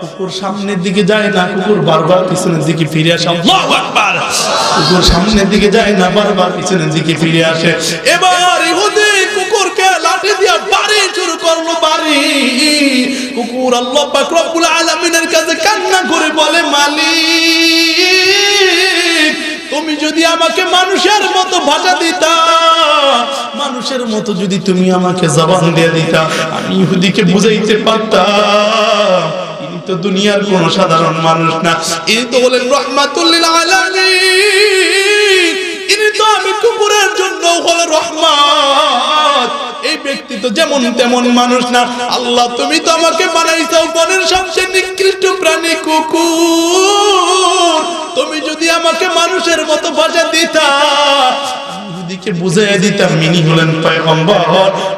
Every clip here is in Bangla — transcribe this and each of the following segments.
কুকুর সামনের দিকে যায় না, কুকুর বারবার পিছনের দিকে ফিরে আসে। কুকুর সামনের দিকে যায় না, বারবার পিছনের দিকে ফিরে আসে। এবার ইহুদি কুকুরকে লাঠি দিয়ে বাড়ি শুরু করল, বাড়ি। কুকুর আল্লাহ পাক রব্বুল আলামিনের কাছে কান্না করে বলে, মালিক, তুমি যদি আমাকে মানুষের মতো ভাষা দিতা, মানুষের মতো যদি তুমি আমাকে জবান দিয়ে দিতা, আমি ইহুদিকে বুঝাইতে পারতাম। তো দুনিয়ার কোন সাধারণ মানুষ না। এই তো বলেন রহমাতুল্লিল আলামিন। ইনি তো আমি কুকুরের জন্য হলো রহমত। এই ব্যক্তি তো যেমন তেমন মানুষ না। আল্লাহ, তুমি তো আমাকে বানাইছো বনের সবচেয়ে নিকৃষ্ট প্রাণী কুকুর। তুমি যদি আমাকে মানুষের মতো ভাষা দিতা বুঝাই মিনি হলেন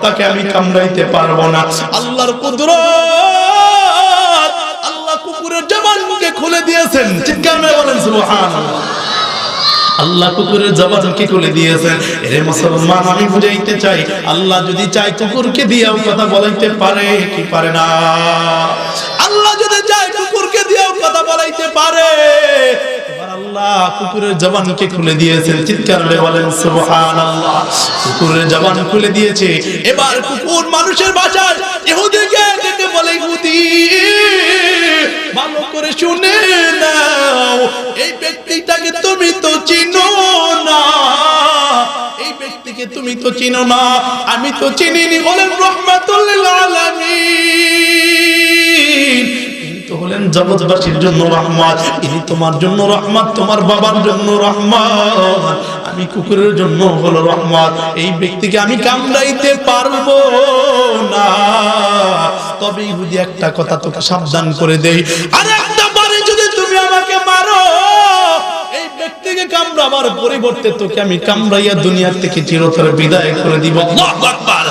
তাকে আমি কামড়াইতে পারব না। আল্লাহর কুদরত দিয়েছেন। চিৎকার বলেন আল্লাহ কুকুরের দিয়েছেন? এরে মুসলমান, আমি বুঝাইতে চাই, আল্লাহ যদি চাই কুকুরকে দিয়েও কথা বলাইতে পারে, কি পারে না? আল্লাহ যদি চাই কুকুরকে দিয়েও কথা বলাইতে পারে আল্লাহ এবার কুকুর মানুষের ভাষায় ইহুদিকে বলে, ইহুদি ভালো করে শুনে নাও, এই ব্যক্তিটাকে তুমি তো চিনো না। এই ব্যক্তিকে তুমি তো চিনো না, আমি তো চিনিনি, বলেন রহমাতুল্লিল আলামিন। হলেন জগৎবাসীর জন্য রহমত, ইনি তোমার জন্য রহমত, তোমার বাবার জন্য রহমত। আমি কুকুরের জন্য হলো রহমত, এই ব্যক্তিকে আমি কামড়াইতে পারব তবে ইহুদি একটা কথা তোকে সাবধান করে দেই। আর একটা বারে যদি তুমি আমাকে মারো, এই ব্যক্তিকে পরিবর্তে তোকে আমি দুনিয়ার থেকে চিরতরে বিদায় করে দিব। আল্লাহু আকবার!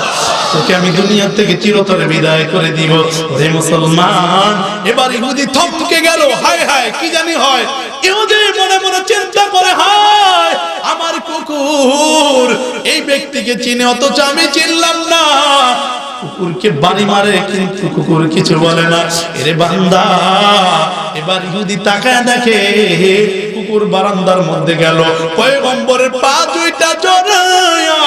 তোকে আমি দুনিয়ার থেকে চিরতরে বিদায় করে দিব। রে মুসলমান, এবার ইহুদি থমকে গেল। হায় হায়, কি জানি হয়? ইহুদি মনে মনে চিন্তা করে, হায়, আমার কুকুর। এই ব্যক্তিকে চিনে অথচ আমি চিনলাম না। কুকুরকে বাড়ি মারে, কিন্তু কুকুর কিছু বলে না। এরে বান্দা, এবার ইহুদি তাকায় দেখে, কুকুর বারান্দার মধ্যে গেল। পয়গম্বরের পা দুইটা জড়ায়া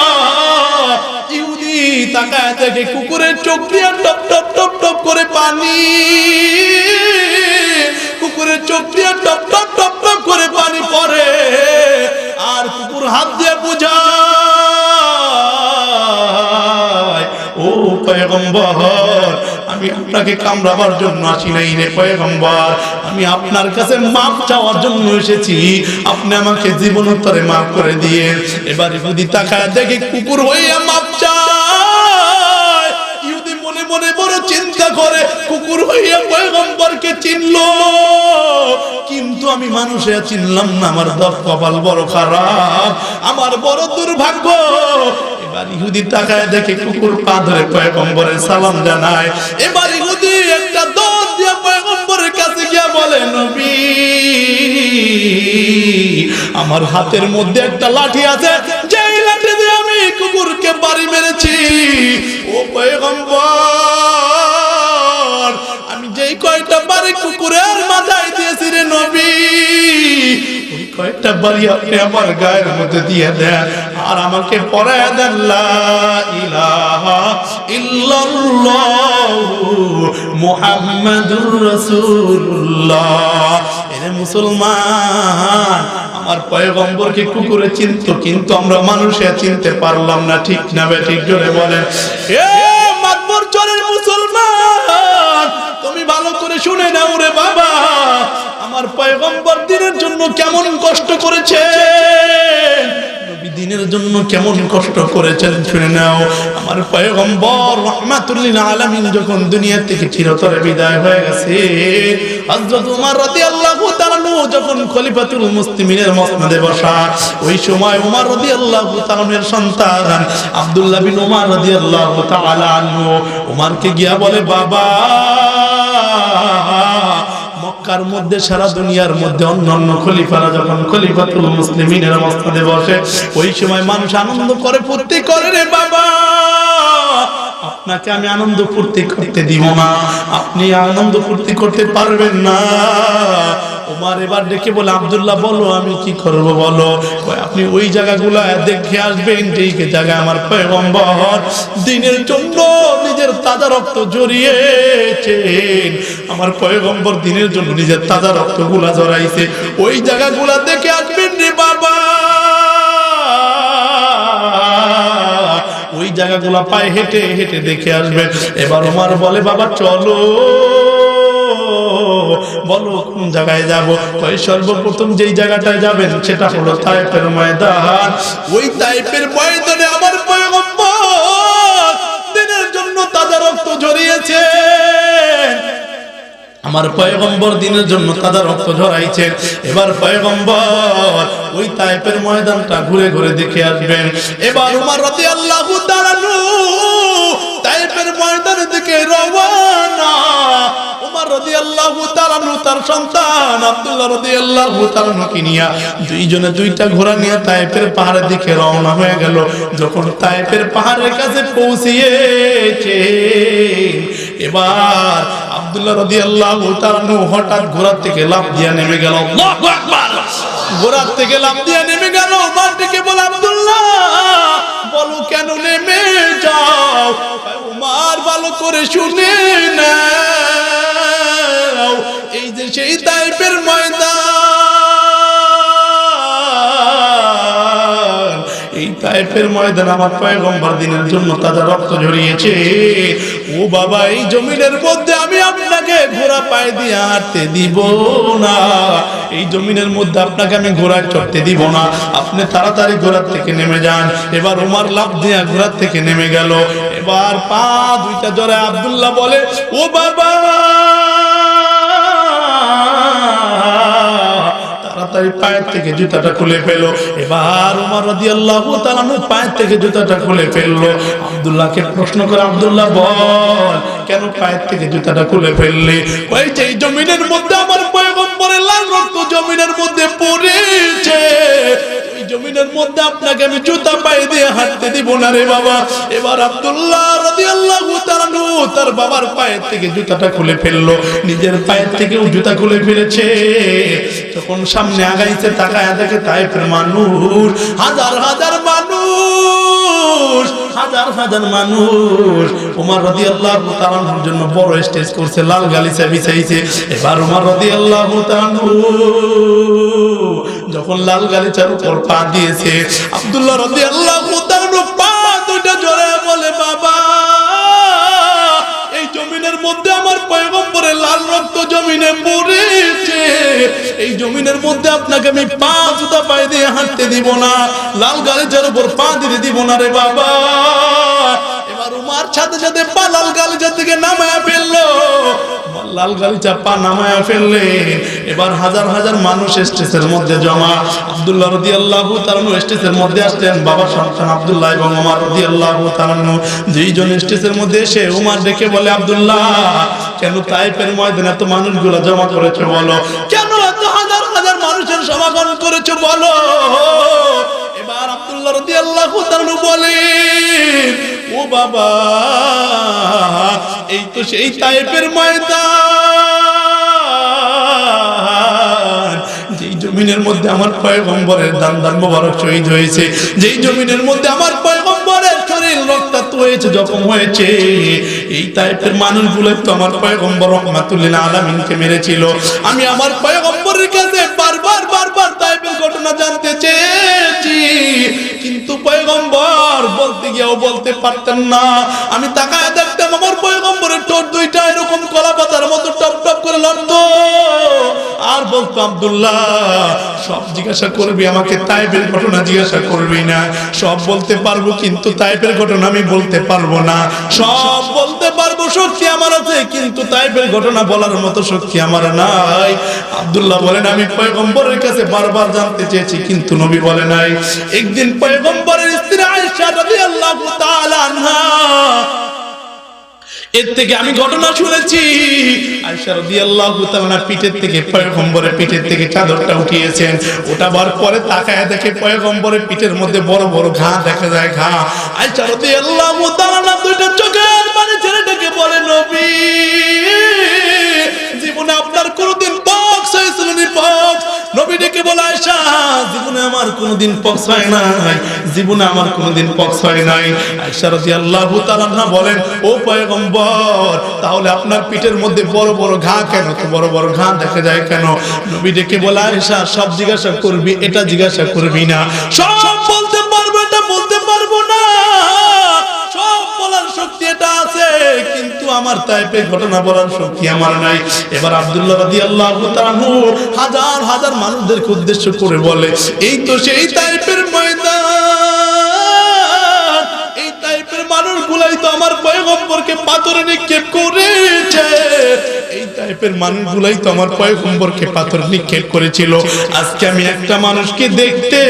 ইহুদি তাকায় দেখে, কুকুরের টপ টপ টপ টপ করে পানি। কুকুরের টপ টপ টপ টপ করে পানি আর কুকুর হাত দিয়ে বুঝায় পয়গম্বর, আমি আপনাকে কামড়াবার জন্য আসি নাই রে পয়গম্বর। আমি আপনার কাছে মাপ চাওয়ার জন্য এসেছি। আপনি আমাকে জীবনোত্তরে মাফ করে দিয়ে এবার ইহুদি তাকায় দেখে কুকুর হইয়া মাপ চায় মনে মনে বড় চিন্তা করে কুকুর হইয়া চিনলো, কিন্তু আমি চিনলাম না, আমার বড় খারাপ, আমার বড় দুর্ভাগ্য এবার ইহুদি তাকায় দেখে কুকুর পা ধরে পয়গম্বরে সালাম জানায়। এবার ইহুদি একটা দৌড় দিয়ে পয়গম্বরের কাছে গিয়া বলে, নবী, আমার হাতের মধ্যে একটা লাঠি আছে, যেই লাঠি দিয়ে আমি কুকুরকে বাড়ি মেরেছি। ও পয়গম্বর, আমি যেই কয়টা বাড়ি কুকুরের মাথায় দিয়েছি রে নবী আমার গায়ের মধ্যে দিয়ে দেন আর আমাকে পড়ায় দেন মুহাম্মাদুর রাসূলুল্লাহ। এরে মুসলমান, আমার পয়গম্বরকে কুকুরে চিনত, কিন্তু আমরা মানুষে চিনতে পারলাম না, ঠিক না ঠিক জোরে বলেন। মুসলমান, তুমি ভালো করে শুনে নাও রে বাবা। আমার পয়গম্বর দিনের জন্য কেমন কষ্ট করেছে? দিনের জন্য কেমন কষ্ট করেছেন শুনে নাও। আমার পয়গম্বর রহমাতুল্লিল আলামিন যখন দুনিয়া থেকে চিরতরে বিদায় হয়ে গেছে, হযরত উমর রাদিয়াল্লাহু তাআলা যখন খলিফাতুল মুসলিমিনের মসনদে বসা, ওই সময় উমর রাদিয়াল্লাহু তাআলার সন্তান আব্দুল্লাহ বিন উমর রাদিয়াল্লাহু তাআলা আনহু উমরকে গিয়া বলে, বাবা মক্কার মধ্যে সারা দুনিয়ার মধ্যে অন্যান্য খলিফারা যখন খলিফাতুল মুসলিমিনের মসনদে বসে, ওই সময় মানুষ আনন্দ করে, ফুর্তি করে রে বাবা আপনি আপনাকে আমি আনন্দ ফুর্তি করতে দিব না। আপনি আনন্দ ফুর্তি করতে পারবেন না। ওমার এবার ডেকে বলে, আব্দুল্লাহ, বলো, আমি কি করব বলো? আপনি ওই জায়গাগুলো দেখে আসবেন যেই জায়গায় আমার পয়গম্বর। দিনের জন্য নিজের তাজা রক্ত জড়িয়েছেন। আমার পয়গম্বর দিনের জন্য নিজের তাজা রক্তগুলা জড়াইছে। ওই জায়গাগুলা দেখে আসবেন রে বাবা। ওই জায়গাগুলা পায়ে হেঁটে হেঁটে দেখে আসবেন। এবার ওমার বলে, বাবা, চলো। বলো কোন জায়গায় যাব? ওই সর্বপ্রথম যেই জায়গাটায় যাবেন সেটা হলো তাইপের ময়দান। ওই তাইপের ময়দানে আমার পয়গম্বর দিনের জন্য তাজা রক্ত ঝরিয়েছে আমার পয়গম্বর দিনের জন্য তাদের রক্ত ঝরাইছেন। এবার পয়গম্বর ওই তাইপের ময়দানটা ঘুরে ঘুরে দেখে আসবেন। এবার উমার রাতে আল্লাহ দাঁড়ানো তাইপের ময়দানের দিকে রওয়ানা উমার রাদিয়াল্লাহু তাআলা তার সন্তান আব্দুল্লাহ রাদিয়াল্লাহু নিয়া দুইজনে দুইটা ঘোড়া নিয়ে পাহাড়ের দিকে রওনা হয়ে গেল। যখন তাইপের পাহাড়ের কাছে পৌঁছিয়েছে এবার আব্দুল্লাহ রাদিয়াল্লাহু তাআলা হঠাৎ ঘোড়া থেকে লাফ দিয়ে নেমে গেল। আল্লাহু আকবার! ঘোড়া থেকে লাফ দিয়ে নেমে গেল। উমার ডেকে বলে আব্দুল্লাহ বলো কেন নেমে যাও? উমার ভালো করে শুনে টাইপের ময়দান আমার পয়গম্বর দিনের জন্য তাদের রক্ত ঝরিয়েছে। ও বাবা, এই জমিনের মধ্যে আমি আপনাকে ঘোড়া পায়ে দিয়ে হাঁটতে দিব না। এই জমিনের মধ্যে আপনাকে আমি ঘোড়ায় চড়তে দিব না। আপনি তাড়াতাড়ি ঘোড়ার থেকে নেমে যান। এবার উমার লাভ দিয়া ঘোড়ার থেকে নেমে গেল। এবার পা দুইটা জোরে আব্দুল্লাহ বলে, ও বাবা! তাড়াতাড়ি পায়ের থেকে জুতাটা খুলে ফেল। এবার উমার রাদিয়াল্লাহু আল্লাহ পায়ের থেকে জুতাটা খুলে ফেলল। আব্দুল্লাহকে প্রশ্ন করে, আব্দুল্লাহ, বল, কেন পায়ের থেকে জুতাটা খুলে ফেললি? ওই যে জমিনের মধ্যে আমার পয়গম্বরের লাল রক্ত জমিনের মধ্যে পড়েছে। জমিনের মধ্যে আপনাকে আমি জুতা পায়ে দিয়ে হাঁটতে দিব না রে বাবা। এবার আব্দুল্লাহ রাদিয়াল্লাহু তাআলা তার বাবার পায়ের থেকে জুতাটা খুলে ফেলল। নিজের পায়ের থেকেও জুতা খুলে ফেলেছে। তখন সামনে আগাইছে, তাকায় দেখে তাইফের মানুষ, হাজার হাজার মানুষ, হাজার হাজার মানুষ। উমর রাদিয়াল্লাহু তাআলার জন্য বড় স্টেজ করছে, লাল গালিচা বিছাইছে। এবার উমর রাদিয়াল্লাহু তাআলা যখন লাল গালিচার উপর পা দিয়েছে, আব্দুল্লাহ রাদিয়াল্লাহু তাআলা পা দুইটা জোরে বলে, বাবা, এই জমিনের মধ্যে আমার পয়গম্বরের লাল রক্ত জমিনে পড়েছে। এই জমিনের মধ্যে আপনাকে আমি পা জুতা পায়ে দিয়ে হাঁটতে দিব না, লাল গালিচার উপর পা দিতে দিব না রে বাবা। এবার উমার সাথে সাথে পা লাল গালিচার দিকে নামায়া ফেলল। লাল গালিচা পা নামায়া ফেললে। এবার হাজার হাজার মানুষ স্টেজের মধ্যে জমা। আব্দুল্লাহ রদি আল্লাহ তালানু স্টেজের মধ্যে আসলেন বাবা সন্তান আব্দুল্লাহ এবং উমার রদি আল্লাহ তালানু দুইজন স্টেজের মধ্যে এসে উমার ডেকে বলে, আব্দুল্লাহ, কেন তাইপের ময়দানে এত মানুষগুলো জমা করেছে বলো? কেন এত হাজার হাজার মানুষের সমাগম করেছে বলো? এবার আব্দুল্লাহ রদি আল্লাহ তালানু বলে ও বাবা, এই তো সেই টাইপের ময়দান। যেই জমিনের মধ্যে আমার পয়গম্বরের দান দান মোবারক শহীদ হয়েছে, যেই জমিনের মধ্যে আমার পয়গম্বরের শরীর রক্তাক্ত হয়েছে, জখম হয়েছে, এই টাইপের মানুষগুলো তো আমার পয়গম্বর রহমাতুল্লিল আলামিনকে মেরেছিল। আমি আমার পয়গম্বরের কাছে বারবার বারবার টাইপের ঘটনা জানতে চেয়েছি। কিন্তু পয়গম্বর বলতে গিয়েও বলতে পারতেন না। আমি তাকায় দেখতাম আমার পয়গম্বরের ঠোঁট দুইটা এরকম কলা পাতার মতো টপ টপ করে লড়তো আর বলতো আব্দুল্লাহ, সব জিজ্ঞাসা করবি আমাকে তাইপের ঘটনা জিজ্ঞাসা করবি না। সব বলতে পারব কিন্তু তাইপের ঘটনা আমি বলতে পারব না। সব বলতে পারব শক্তি আমার আছে, কিন্তু তাইপের ঘটনা বলার মতো শক্তি আমার নাই। আব্দুল্লাহ বলেন, আমি পয়গম্বরের কাছে বারবার জানতে চেয়েছি, কিন্তু নবী বলে নাই। একদিন পয়গম্বরের স্ত্রী আয়েশা রাদিয়াল্লাহু তাআলা আনহা এর থেকে আমি ঘটনা শুনেছি। রাদিয়াল্লাহু তাআলা পিঠের থেকে পয়গম্বরের পিঠের থেকে চাদরটা উঠিয়েছেন। ওঠাবার পরে তাকায় দেখে পয়গম্বরের পিঠের মধ্যে বড় বড় ঘা দেখা যায়, ঘা। আয়েশা রাদিয়াল্লাহু তাআলা দুইটা চোখের পানি ছেড়ে ডেকে বলে, নবী, জীবনে আপনার কোনোদিন হয়েছিল নি বলে আয়সা জীবনে আমার পক্স হয় নাই। জীবনে আমার পক্স হয় নাই। আয়সা রাজি আল্লাহ বলেন, ও পয়গম্বর, তাহলে আপনার পিঠের মধ্যে বড় বড় ঘা কেন? বড় বড় ঘা দেখা যায় কেন? নবী ডেকে বলে আয়সা সব জিজ্ঞাসা করবি, এটা জিজ্ঞাসা করবি না। সব আমার তাইপে ঘটনা বলার শক্তি আমার নাই। এবার আব্দুল্লাহ রাদিয়াল্লাহু আল্লাহ হাজার হাজার মানুষদেরকে উদ্দেশ্য করে বলে, এই তো সেই তাইপের ময়দান, এই টাইপের তো আমার পয়গম্বরকে পাথরে নিক্ষেপ করেছে। টাইপের মানুষগুলাই তো আমার পয়গম্বরকে পাথর নিক্ষেপ করেছিল। আজকে আমি একটা মানুষকে দেখতে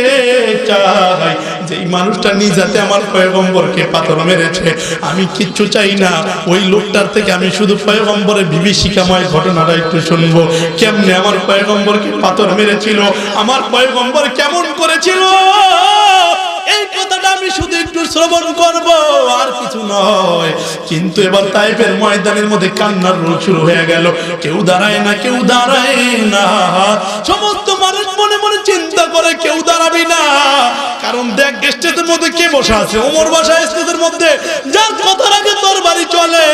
চাই। যে মানুষটা নিজাতে আমার পয়গম্বরকে পাথর মেরেছে, আমি কিচ্ছু চাই না। ওই লোকটার থেকে আমি শুধু পয়গম্বরের বিভীষিকাময় ঘটনাটা একটু শুনব। কেমনে আমার পয়গম্বরকে পাথর মেরেছিল, আমার পয়গম্বর কেমন করেছিল? শুধু একটু শ্রবণ করব, আর কিছু নয়। কিন্তু এবার ময়দানের মধ্যে কান্নার শুরু হয়ে গেল। কেউ দাঁড়ায় না, কেউ দাঁড়ায় না। সমস্ত মানুষ মনে মনে চিন্তা করে, কেউ দাঁড়াবি না। কারণ দেখ মধ্যে কে আছে? ওমর স্টেজের মধ্যে যার কথার আগে তোর বাড়ি চলে।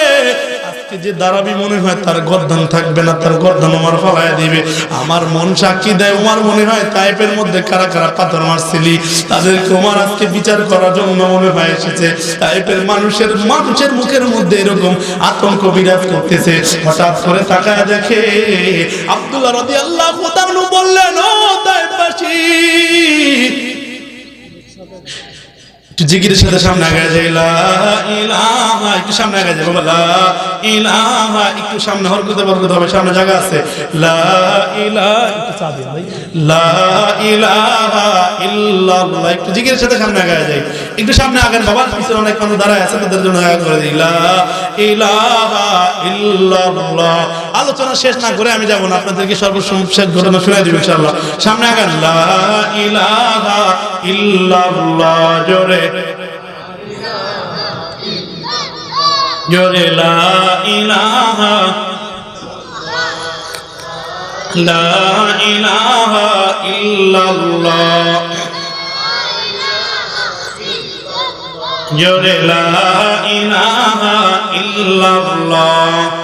যে দাঁড়াবি মনে হয় তার গর্দান থাকবে না, তার গর্দান আমার ফলায় দিবে। আমার মন সাক্ষী দেয় আমার মনে হয় তাইপের মধ্যে কারা কারা পাথর মারছিলি? তাদেরকে আমার আজকে বিচার করার জন্য মনে হয় এসেছে। টাইপের মানুষের মানুষের মুখের মধ্যে এরকম আতঙ্ক বিরাজ করতেছে। হঠাৎ করে তাকায় দেখে আব্দুল্লাহ রদি আল্লাহ বললেন, ও তাইপাসী জিগিরের সাথে সামনে আগে যাই ইলাহা, একটু সামনে আগে যাব লা ইলাহা, একটু সামনে, হরকতে বরকতে হবে, সামনে জায়গা আছে। লা ইলাহা, একটু চা দিন ভাই। লা ইলাহা ইল্লাল্লাহ সাথে সামনে আগে যাই একটু সামনে আগের বাবার পিছনে অনেক মানুষ দাঁড়ায় আছে, তাদের জন্য আগে করে দিই। লা ইলাহা ইল্লাল্লাহ আলোচনা শেষ না করে আমি যাব না। আপনাদেরকে সর্বশেষ ঘটনা শুনে দিব ইনশাআল্লাহ। সামনে আগান, লা ইলাহা ইল্লাল্লাহ, জোরে। জোরে জোরে, লা ইলাহা ইল্লাল্লাহ।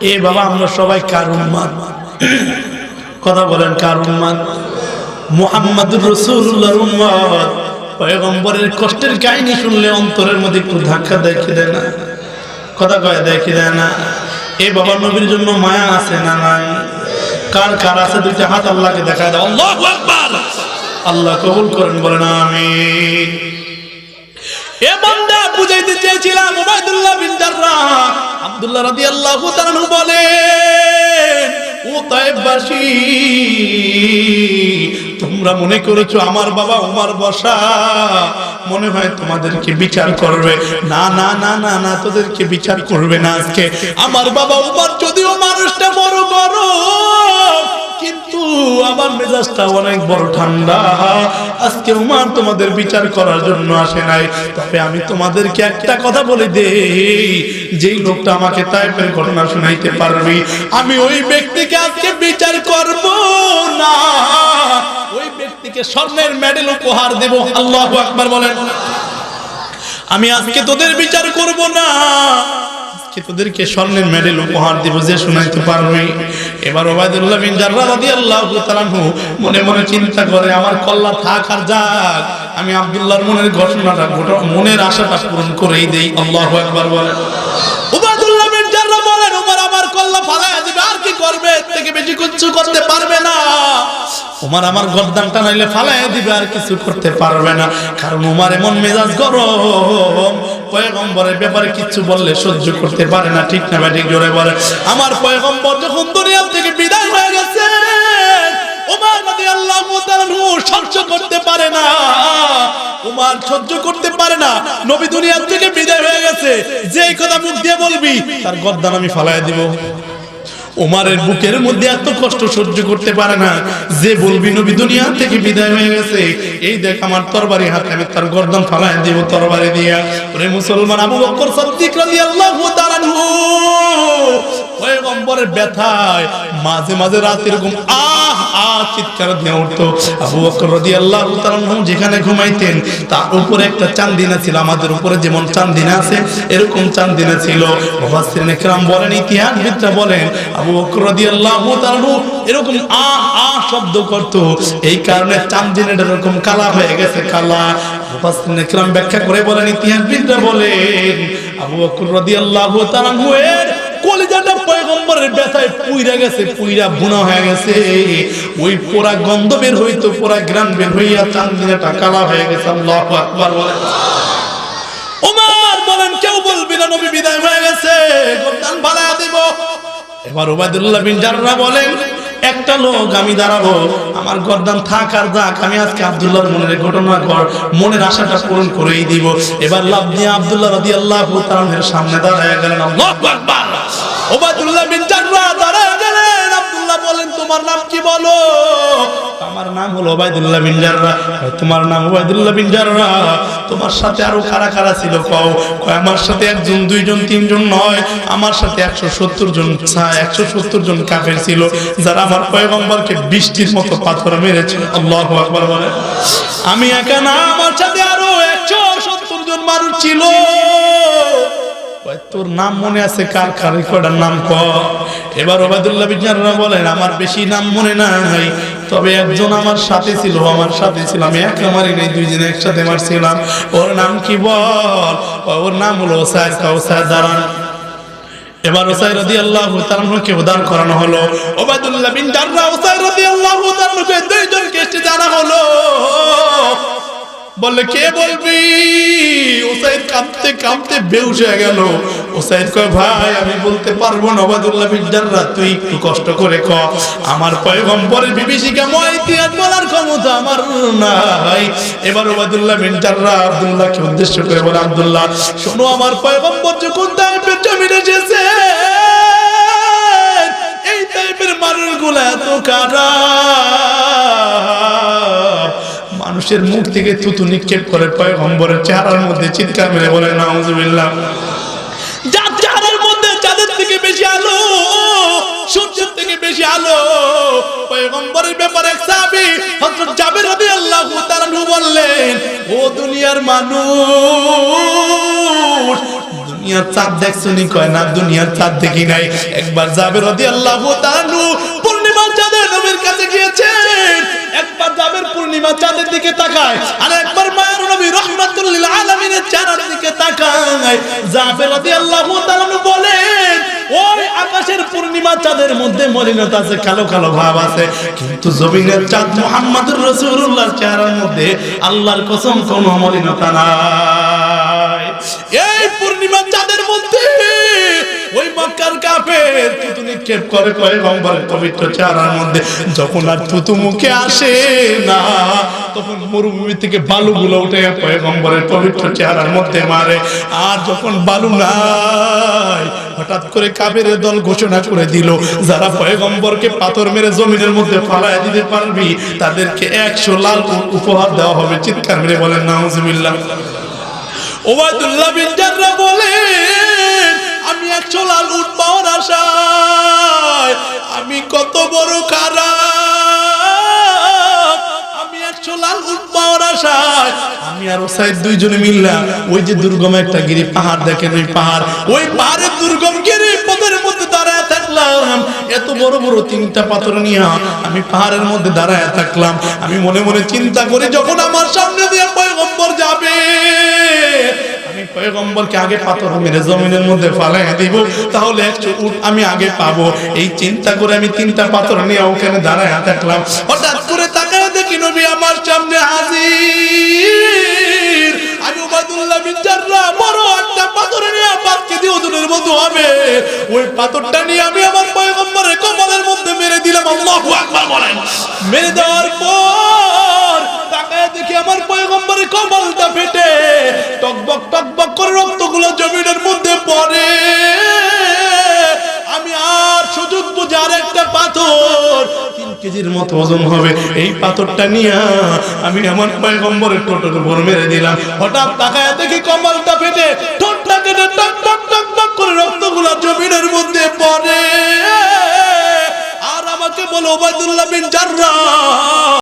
এ বাবা, আমরা সবাই কার উম্মাদ? কথা বলেন, কার উম্মাদ? মুহাম্মাদুর রাসূলুল্লাহর উম্মাদ। পয়গম্বরের কষ্টের কাহিনী শুনলে অন্তরের মধ্যে একটু ধাক্কা দেখে দেয় না? কথা কয় দেখে দেয় না? এ বাবা, নবীর জন্য মায়া আছে না নাই? কার কার আছে? দুইটা হাত আল্লাহকে দেখায় দাও। আল্লাহু আল্লাহ কবুল করেন, বলেন, আমিন। তোমরা মনে করেছ আমার বাবা উমার বসা? মনে হয় তোমাদেরকে বিচার করবে। না না না না না, তোদেরকে বিচার করবে না আজকে। আমার বাবা উমার, যদিও মানুষটা বড় গরম কিন্তু আমার মেজাজটা অনেক বড় ঠান্ডা। আজকে উমার তোমাদের বিচার করার জন্য আসে নাই। তবে আমি তোমাদেরকে একটা কথা বলে দেই, যেই লোকটা আমাকে তাইপের ঘটনা শোনাইতে পারবি, আমি ওই ব্যক্তিকে আজকে বিচার করব না। ওই ব্যক্তিকে স্বর্ণের মেডেল উপহার দেব, আল্লাহু আকবার বলেন। আমি আজকে তোদের বিচার করব না। আজকে তোদেরকে স্বর্ণের মেডেল উপহার দিব যে শোনাইতে পারবি। এবার ওবায়দুল্লাহ বিন জাররা রাদিয়াল্লাহু তাআলা আনহু মনে মনে চিন্তা করে, আমার কল্লা থাক আর যাক, আমি আব্দুল্লাহর মনের ঘটনাটা ঘট- মনের আশাটা পূরণ করেই দেই। আল্লাহু আকবার বলেন। উবাদুল্লাহ বিন জাররা বলেন উমর আমার কল্লা ফালায়া দিবে, আর কি করবে? এর থেকে বেশি কিছু করতে পারবে না। উমার আমার গর্দান টানাইলে ফালাইয়া দিবে, আর কিছু করতে পারবে না। কারণ উমার এমন মেজাজ গরম। পয়গম্বরের ব্যাপারে কিছু বললে সহ্য করতে পারে না, ঠিক না ব্যাটিক? জোরে বলে। আমার পয়গম্বর যখন দুনিয়া থেকে বিদায় হয়ে গেছে সহ্য করতে পারে না। উমার সহ্য করতে পারে না। নবী দুনিয়া থেকে বিদায় হয়ে গেছে। যে কথা মুখ দিয়ে বলবি, তার গর্দান আমি ফালাইয়া দিব। ওমারের বুকের মধ্যে এত কষ্ট সহ্য করতে পারে না। যে বলবি, নবী, দুনিয়া থেকে বিদায় হয়ে গেছে। এই দেখ আমার তরবারি হাতে, আমি তার গর্দন ফালাই দিব, তরবারি দিয়া। ওরে মুসলমান আবু বকর সিদ্দিক রাদিয়াল্লাহু তাআলা আনহু, পয়গম্বরের ব্যথায় মাঝে মাঝে রাত এরকম আহ আহ চিৎকার দিয়ে উঠতো আবু বকর রাদিয়াল্লাহু তাআলা আনহু যেখানে ঘুমাইতেন তার উপরে একটা চান্দিনা ছিল আমাদের উপরে যেমন চান্দিনা আছে এরকম চান্দিনা ছিল মুফাসসিরিন کرام বলেন ইতিহাসবিদরা বলেন আবু বকর রাদিয়াল্লাহু তাআলা আনহু এরকম আহ আহ শব্দ করত এই কারণে চান্দিনাটা এরকম কালা হয়ে গেছে কালা মুফাসসিরিন کرام ব্যাখ্যা করে বলেন ইতিহাসবিদরা বলেন আবু বকর রাদিয়াল্লাহু তাআলা আনহু এর কলিজাটা পয়গম্বরের ব্যথায় পুইরা গেছে, পুইরা বুনা হয়ে গেছে। ওই পোড়া গন্ধ বের হইতো, পোড়া গ্রাম বের হইয়া চান্দিনাটা কালা হয়ে গেছে, আল্লাহু আকবার বলেন। ওমর বলেন, কেউ বলবি না, নবী বিদায় হয়ে গেছে গোদান ভালা দেব। এবার ওবায়দুল্লাহ বিন জাররা বলেন একটা লোক, আমি দাঁড়াবো। আমার গরদান থাক আর যাক, আমি আজকে আবদুল্লাহর মনের ঘটনা ঘর মনের আশাটা পূরণ করেই দিব। এবার লাভ দিয়ে আবদুল্লাহ রাদিয়াল্লাহু আল্লাহ সামনে দাঁড়ায় গেলেন আল্লাহ ওবায়দুল্লাহ বিন জাররা দাঁড়ায় গেলেন। বলেন, তোমার নাম কি বলো? আমার নাম হলো ওবায়দুল্লাহ বিন জাররা। তোমার নাম ওবায়দুল্লাহ বিন জাররা? তোমার সাথে আরও কারা কারা ছিল? কও। কয়, আমার সাথে একজন, দুইজন, তিনজন নয়। আমার সাথে একশো সত্তর জন একশো সত্তর জন কাফের ছিল, যারা আমার পয়গম্বরকে বৃষ্টির মতো পাথর মেরেছিল আল্লাহ আকবার বলে। আমি একা না, আমার সাথে আরও একশো সত্তর জন মানুষ ছিল। তোর নাম মনে আছে কার? কার কয়টার নাম ক? এবার ওবায়দুল্লাহ বিজ্ঞানরা বলেন, আমার বেশি নাম মনে নাই তবে একজন আমার সাথে ছিল, আমার সাথে ছিল। আমি একা মারি নাই, দুইজনে একসাথে মারছিলাম। ওর নাম কি বল? ওর নাম হলো ওসাইর কাউসার দাঁড়ান এবার ওসাই রাদিয়াল্লাহু তাআলাকে উদার করানো হলো। ওবায়দুল্লাহ বিন জাররা ওসাই রাদিয়াল্লাহু তাআলাকে দুইজনকে এসে জানা হলো। বলে কে বলবি? ওসাইদ কাঁপতে কাঁপতে বেউস হয়ে গেল। ওসাইদ কয়, ভাই, আমি বলতে পারব না, ওবায়দুল্লাহ বিন তুই একটু কষ্ট করে ক। আমার পয়গম্বরের বিভীষিকা ইতিহাস বলার ক্ষমতা আমার নাই। এবার ওবায়দুল্লাহ বিন জাররা আব্দুল্লাহকে উদ্দেশ্য করে বলে, আব্দুল্লাহ, শোনো, আমার পয়গম্বর যখন তাইফের জমিনে এসেছে, এই টাইপের মানুষগুলো এত খারাপ মানুষের মুখ থেকে থুতু নিক্ষেপ করে পয়গম্বরের চেহারার মধ্যে চিৎকার মেরে বলে, নাউজুবিল্লাহ। ও দুনিয়ার মানুষ চাঁদ কয় না? দুনিয়ার চাঁদ দেখি নাই। একবার জাবের রাদিয়াল্লাহু তাআলা নবীর কাছে গিয়েছেন, একবার জাবের পূর্ণিমা চাঁদের দিকে তাকায়, আর একবার মায়ের নবী রহমাতুল্লিল আলামিনের চেহারার দিকে তাকায়। জাবের রাদিয়াল্লাহু তাআলা বলেন, ওই আকাশের পূর্ণিমা চাঁদের মধ্যে মলিনতা আছে, কালো কালো ভাব আছে। কিন্তু জমিনের চাঁদ মুহাম্মদুর রাসূলুল্লাহর চেহারার মধ্যে আল্লাহর কসম কোনো মলিনতা নাই। নিক্ষেপ করে পবিত্র চেহারার মধ্যে। যখন আর মুখে আসে না, তখন মরুভূমি থেকে উঠে পয়গম্বরের পবিত্র চেহারার মধ্যে মারে। আর যখন বালু নাই, হঠাৎ করে কাবের দল ঘোষণা করে দিল, যারা পয়গম্বরকে পাথর মেরে জমিনের মধ্যে ফালায় দিতে পারবি, তাদেরকে একশো লাল উপহার দেওয়া হবে। চিৎকার মেরে বলেন, নাউজুবিল্লাহ। ওবায়দুল্লাহ বলেন আমি একশো লাল পাওয়ার আশায়, আমি কত বড় খারাপ। আমি একশো লাল পাওয়ার আশায়, আমি আর ওসাইদ দুইজনে মিললাম ওই যে দুর্গম একটা গিরি পাহাড় দেখেন, ওই পাহাড়, ওই পাহাড়ের দুর্গম গিরি মধ্যে দাঁড়ায় থাকলাম। এত বড় বড় তিনটা পাথর নিয়ে আমি পাহাড়ের মধ্যে দাঁড়ায় থাকলাম। আমি মনে মনে চিন্তা করি, যখন আমার সামনে দিয়ে পয়গম্বর যাবে পয়গম্বরকে আগে পাথর মেরে জমিনের মধ্যে দিব, তাহলে উট আমি আগে পাবো। এই চিন্তা করে আমি তিনটা পাথর নিয়ে ওখানে দাঁড়ায় থাকলাম হঠাৎ করে তাকায় দেখি নবী আমার সামনে হাজির। আমি হবে। ওই পাথরটা নিয়ে আমি আমার কপালের মধ্যে মেরে দিলাম মেরে দেওয়ার পর কেজির মতো ওজন হবে। এই পাথরটা নিয়ে আমি আমার পায়গম্বরের টোটোর উপর মেরে দিলাম। হঠাৎ তাকায় দেখি কম্বলটা ফেটে, ঠোঁটটা কেটে টক টক টক টক করে রক্তগুলা জমিনের মধ্যে পড়ে। আর আমাকে বলো ওবায়দুল্লাহ বিন জাররাহ।